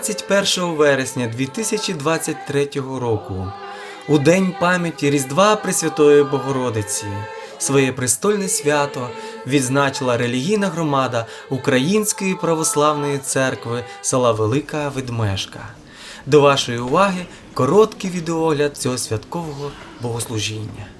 21 вересня 2023 року, у День пам'яті Різдва Пресвятої Богородиці, своє престольне свято відзначила релігійна громада Української православної церкви села Велика Ведмежка. До вашої уваги короткий відеогляд цього святкового богослужіння.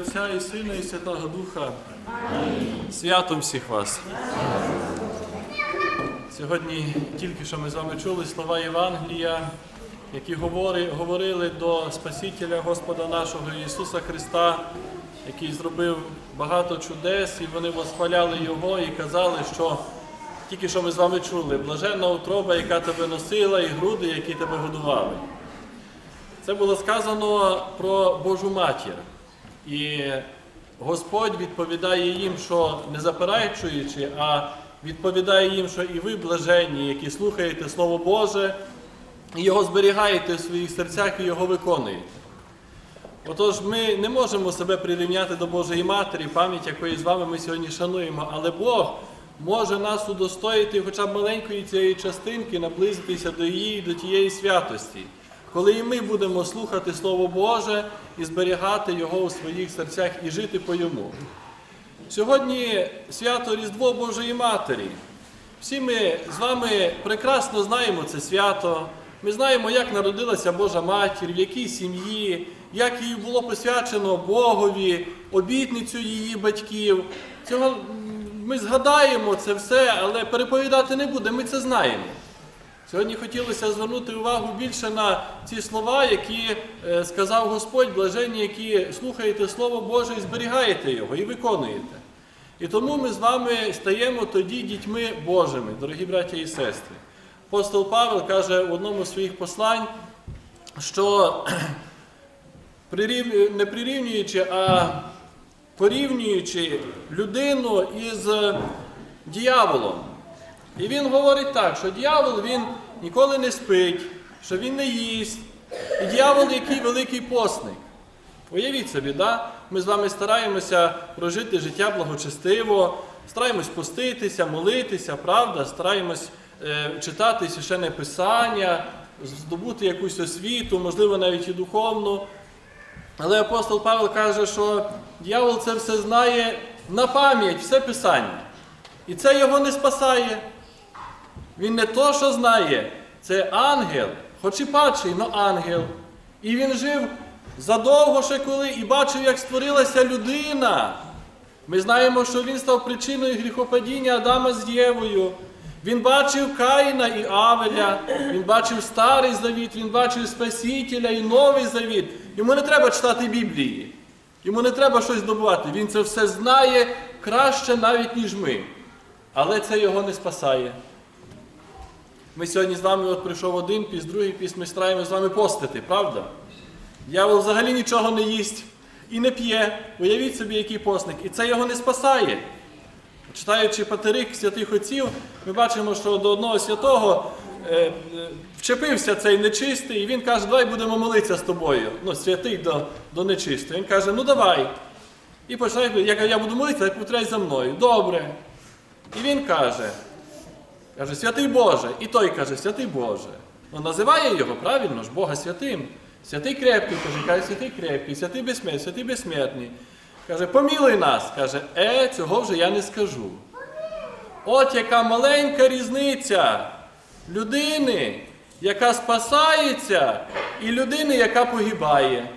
Отця і Сина, і Святого Духа. Святом всіх вас. Сьогодні тільки що ми з вами чули слова Євангелія, які говори, говорили до Спасителя Господа нашого Ісуса Христа, який зробив багато чудес, і вони восхваляли Його і казали, що тільки що ми з вами чули, блаженна утроба, яка тебе носила, і груди, які тебе годували. Це було сказано про Божу матір. І Господь відповідає їм, що не заперечуючи, а відповідає їм, що і ви блаженні, які слухаєте Слово Боже, і його зберігаєте в своїх серцях і його виконуєте. Отож, ми не можемо себе прирівняти до Божої Матері, пам'ять якої з вами ми сьогодні шануємо, але Бог може нас удостоїти хоча б маленької цієї частинки, наблизитися до її, до тієї святості, коли і ми будемо слухати Слово Боже і зберігати його у своїх серцях і жити по йому. Сьогодні свято Різдво Божої Матері. Всі ми з вами прекрасно знаємо це свято. Ми знаємо, як народилася Божа Матір, в якій сім'ї, як їй було посвячено Богові, обітницю її батьків. Цього ми згадаємо це все, але переповідати не будемо, ми це знаємо. Сьогодні хотілося звернути увагу більше на ці слова, які е, сказав Господь, блаженні, які слухаєте Слово Боже і зберігаєте його, і виконуєте. І тому ми з вами стаємо тоді дітьми Божими, дорогі браття і сестри. Апостол Павел каже в одному з своїх послань, що не прирівнюючи, а порівнюючи людину із діяволом. І він говорить так, що дьявол він ніколи не спить, що він не їсть. І дьявол який великий посник. Уявіть собі, да? ми з вами стараємося прожити життя благочестиво, стараємось поститися, молитися, правда, стараємось е, читати священне писання, здобути якусь освіту, можливо, навіть і духовну. Але апостол Павел каже, що дьявол це все знає на пам'ять, все писання. І це його не спасає. Він не то, що знає, це ангел, хоч і падший, але ангел. І він жив задовго ще коли і бачив, як створилася людина. Ми знаємо, що він став причиною гріхопадіння Адама з Євою. Він бачив Каїна і Авеля, він бачив Старий Завіт, він бачив Спасителя і Новий Завіт. Йому не треба читати Біблії. Йому не треба щось добувати. Він це все знає краще навіть, ніж ми. Але це його не спасає. Ми сьогодні з вами от прийшов один піс, другий піс, ми стараємося з вами постити, правда? Дьявол взагалі нічого не їсть і не п'є. Уявіть собі, який посник. І це його не спасає. Читаючи патерик святих отців, ми бачимо, що до одного святого е, е, вчепився цей нечистий, і він каже, давай будемо молитися з тобою. Ну, святий до, до нечистого. Він каже, ну давай. І починає, я, я буду молитися, повторяй за мною. Добре. І він каже, каже, святий Боже. І той каже, святий Боже. Ну, називає його правильно ж, Бога святим. Святий крепкий, каже, каже, святий крепкий, святий безсмертний, святий безсмертний. Каже, помілуй нас. Каже, е, цього вже я не скажу. От яка маленька різниця людини, яка спасається, і людини, яка погибає.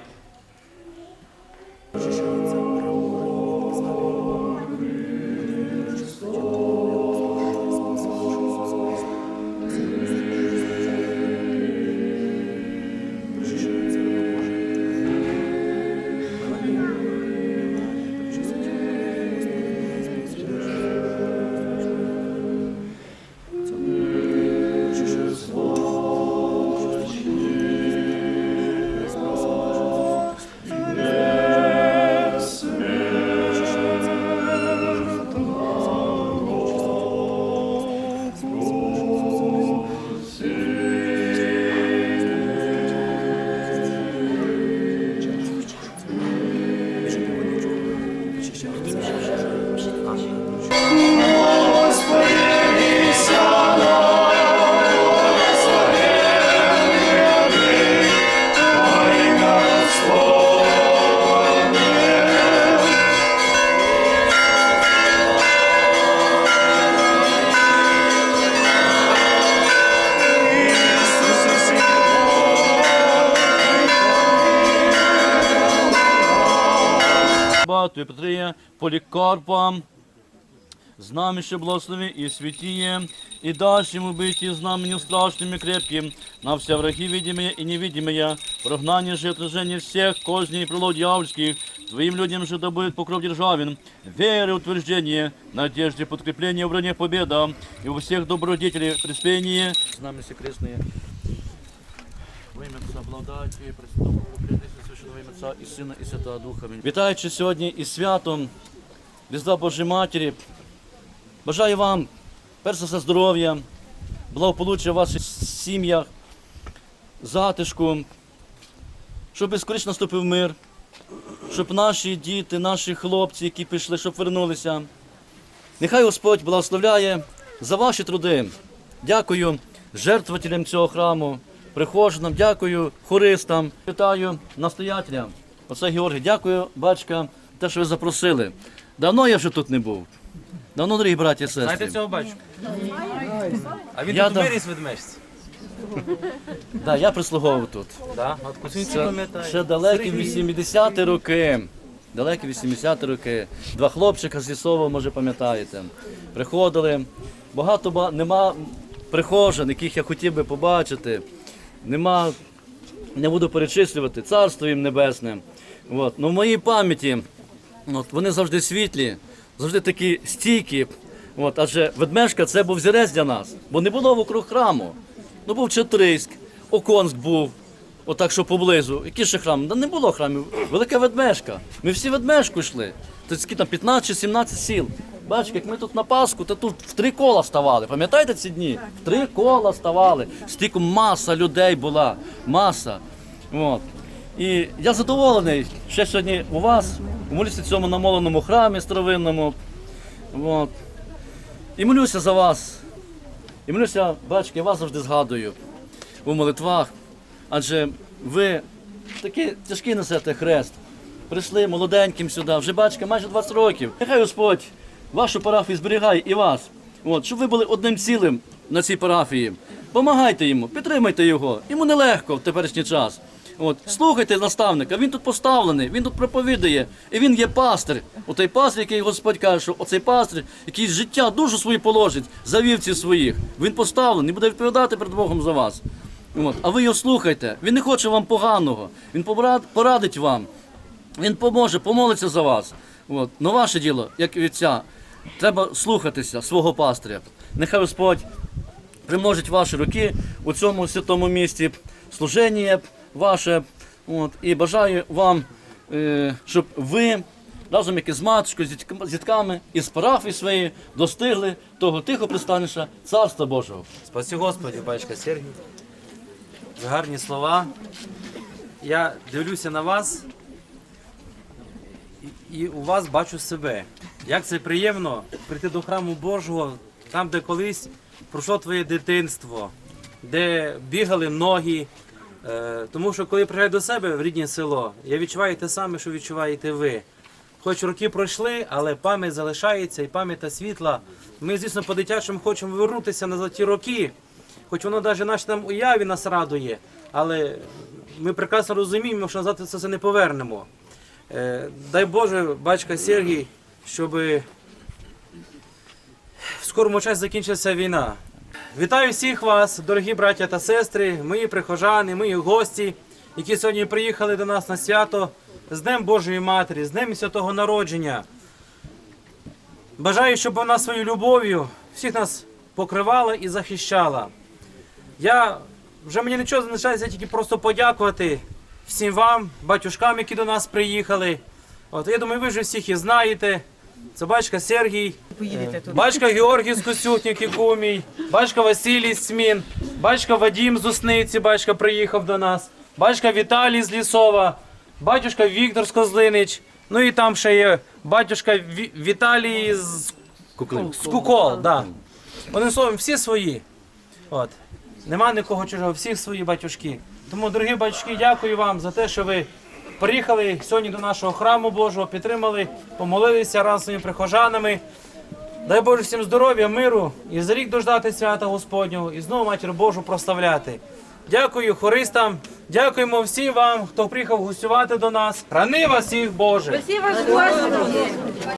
Бату Петрия, Поликарпа, знамище благослови и святие, и дашь ему быть и знаменем страшным и крепким, на все враги видимые и невидимые, прогнание же и отражение всех козней и прилог дьявольских, твоим людям же да будет покров державен, веры утверждение, надежде подкрепление, в броне победа, и у всех добродетелей приспение, знамения крестные, во ім'я Отця благодаті, Пресвятого Пресвятого Священного Отця і Сина і Святого Духа. Вітаючи сьогодні із святом Різдва Божої Матері, бажаю вам, перш за все, здоров'я, благополуччя в ваших сім'ях, затишку, щоб скоріше наступив мир, щоб наші діти, наші хлопці, які пішли, щоб вернулися. Нехай Господь благословляє за ваші труди. Дякую жертвователям цього храму, прихожанам, дякую хористам, вітаю настоятеля. Оце Георгій, дякую, батька, те, що ви запросили. Давно я вже тут не був. Давно, дорогі браті і сестри. Знаєте цього батюшку? А він Я тут дам- виріс від мешці. Да, я прислуговував тут. Да? От ще далекі 80-ті роки. Далекі 80-ті роки. Два хлопчика з Лісова, може пам'ятаєте. Приходили. Багато ба... нема прихожан, яких я хотів би побачити. Нема, не буду перечислювати, царство їм небесне. От. Ну, в моїй пам'яті от, вони завжди світлі, завжди такі стійкі. От, адже ведмежка це був зірець для нас, бо не було вокруг храму. Ну був Чотриськ, Оконськ був, отак, що поблизу. Які ще храми? Да не було храмів. Велика ведмежка. Ми всі ведмежку йшли. Це скільки там 15 чи 17 сіл. Бачите, як ми тут на Пасху, то тут в три кола ставали. Пам'ятаєте ці дні? В три кола ставали. Стільки маса людей була. Маса. От. І я задоволений ще сьогодні у вас, у молитві цьому намоленому храмі старовинному. От. І молюся за вас. І молюся, батьки, я вас завжди згадую у молитвах. Адже ви такий тяжкий несете хрест. Прийшли молоденьким сюди, вже батька майже 20 років. Нехай Господь вашу парафію зберігає і вас. От, щоб ви були одним цілим на цій парафії. Помагайте йому, підтримайте його. Йому нелегко в теперішній час. От, слухайте наставника, він тут поставлений, він тут проповідує, і він є пастир. Отой пастир, який Господь каже, що оцей пастир, який життя душу свою положить за вівців своїх, він поставлений, буде відповідати перед Богом за вас. От, а ви його слухайте. Він не хоче вам поганого, він порадить вам. Він поможе, помолиться за вас. От. Но ваше діло, як і отця, треба слухатися свого пастиря. Нехай Господь примножить ваші руки у цьому святому місті, служення ваше. От, і бажаю вам, е, щоб ви разом як із матушкою, з дітк- з дітками і з парафії своєю достигли того тихого пристанища Царства Божого. Спасі Господі, батька Сергій. Гарні слова. Я дивлюся на вас і, у вас бачу себе. Як це приємно прийти до храму Божого, там, де колись пройшло твоє дитинство, де бігали ноги. Е, тому що коли приїжджаю до себе в рідне село, я відчуваю те саме, що відчуваєте ви. Хоч роки пройшли, але пам'ять залишається і пам'ять та світла. Ми, звісно, по-дитячому хочемо повернутися на ті роки, хоч воно навіть нашій там уяві нас радує, але ми прекрасно розуміємо, що назад це все не повернемо. Е, дай Боже, батька Сергій, щоб в скорому часі закінчилася війна. Вітаю всіх вас, дорогі браття та сестри, мої прихожани, мої гості, які сьогодні приїхали до нас на свято з Днем Божої Матері, з Днем Святого Народження. Бажаю, щоб вона своєю любов'ю всіх нас покривала і захищала. Я вже мені нічого залишається тільки просто подякувати всім вам, батюшкам, які до нас приїхали. От я думаю, ви вже всіх і знаєте. Це батька Сергій, батька Георгій з Косютнік Кумій, батька Василій Смін, батька Вадім з Усниці, батька приїхав до нас, батька Віталій з Лісова, батюшка Віктор з Козлинич, ну і там ще є батюшка Ві- Віталій з Куклин. з Кукол, да. Одним словом, всі свої. От. Нема нікого чужого, всіх свої батюшки. Тому, дорогі батюшки, дякую вам за те, що ви приїхали сьогодні до нашого храму Божого, підтримали, помолилися разом своїми прихожанами. Дай Боже всім здоров'я, миру і за рік дождати свята Господнього і знову матір Божу прославляти. Дякую хористам, дякуємо всім вам, хто приїхав гостювати до нас. Храни вас всіх, Боже! Спасибо, Господи.